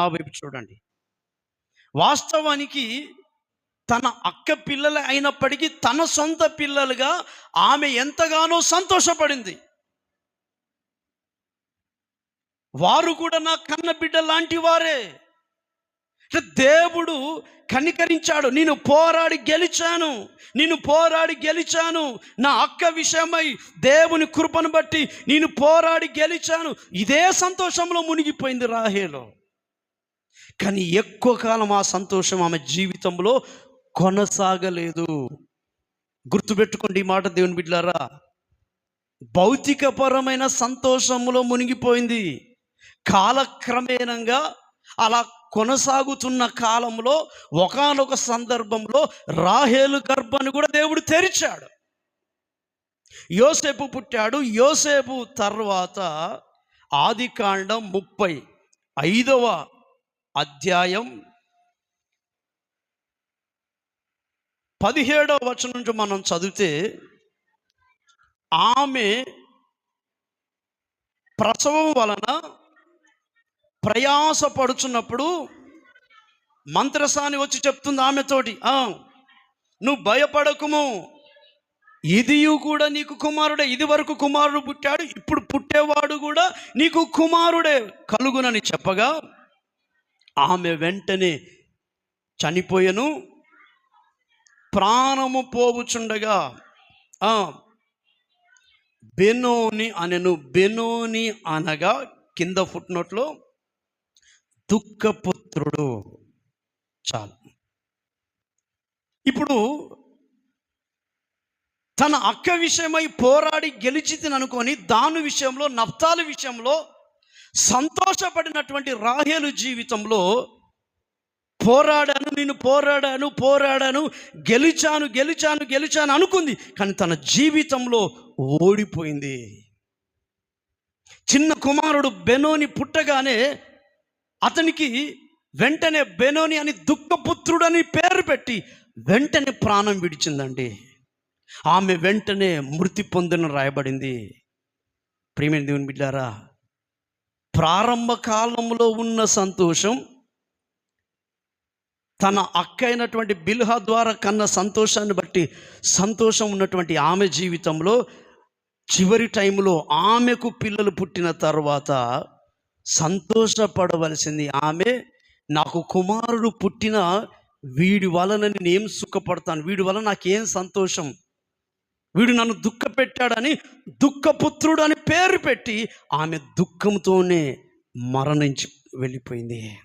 నా వైపు చూడండి. వాస్తవానికి తన అక్క పిల్లలు అయినప్పటికీ తన సొంత పిల్లలుగా ఆమె ఎంతగానో సంతోషపడింది. వారు కూడా నా కన్న బిడ్డ లాంటి వారే. దేవుడు కనికరించాడు నేను పోరాడి గెలిచాను నేను పోరాడి గెలిచాను నా అక్క విషయమై దేవుని కృపను బట్టి నేను పోరాడి గెలిచాను. ఇదే సంతోషంలో మునిగిపోయింది రాహేలో. కానీ ఎక్కువ కాలం ఆ సంతోషం ఆమె జీవితంలో కొనసాగలేదు. గుర్తుపెట్టుకోండి ఈ మాట దేవుని బిడ్డలారా. భౌతికపరమైన సంతోషంలో మునిగిపోయింది. కాలక్రమేణంగా అలా కొనసాగుతున్న కాలంలో ఒకానొక సందర్భంలో రాహేలు గర్భాన్ని కూడా దేవుడు తెరిచాడు. యోసేపు పుట్టాడు. యోసేపు తర్వాత ఆది కాండం ముప్పై ఐదవ అధ్యాయం పదిహేడవ వచనం నుంచి మనం చదివితే ఆమె ప్రసవం వలన ప్రయాసపడుచున్నప్పుడు మంత్రసాని వచ్చి చెప్తుంది ఆమెతోటి నువ్వు భయపడకుము. ఇదియు కూడా నీకు కుమారుడే. ఇది వరకు కుమారుడు పుట్టాడు ఇప్పుడు పుట్టేవాడు కూడా నీకు కుమారుడే. కలుగునని చెప్పగా ఆమె వెంటనే చనిపోయెను. ప్రాణము పోవుచుండగా బెనోని అనెను. బెనోని అనగా కింద ఫుట్నోట్లో దుఃఖపుత్రుడు. చాలు. ఇప్పుడు తన అక్క విషయమై పోరాడి గెలిచితిని అనుకొని దాని విషయంలో నప్తాల విషయంలో సంతోషపడినటువంటి రాహేలు జీవితంలో పోరాడాను నేను పోరాడాను పోరాడాను గెలిచాను గెలిచాను గెలిచాను అనుకుంది. కానీ తన జీవితంలో ఓడిపోయింది. చిన్న కుమారుడు బెనోని పుట్టగానే అతనికి వెంటనే బెనోని అని దుఃఖపుత్రుడు అని పేరు పెట్టి వెంటనే ప్రాణం విడిచిందండి. ఆమె వెంటనే మృతి పొందిన రాయబడింది. ప్రియమైన దేవుని బిడ్డారా ప్రారంభ కాలంలో ఉన్న సంతోషం తన అక్క అయినటువంటి బిల్హా ద్వారా కన్న సంతోషాన్ని బట్టి సంతోషం ఉన్నటువంటి ఆమె జీవితంలో చివరి టైంలో ఆమెకు పిల్లలు పుట్టిన తర్వాత సంతోషపడవలసింది ఆమె నాకు కుమారుడు పుట్టిన వీడి వలన నేను ఏం సుఖపడతాను వీడి వలన నాకేం సంతోషం? వీడు నన్ను దుఃఖపెట్టాడని దుఃఖపుత్రుడు అని పేరు పెట్టి ఆమె దుఃఖంతోనే మరణించి వెళ్ళిపోయింది.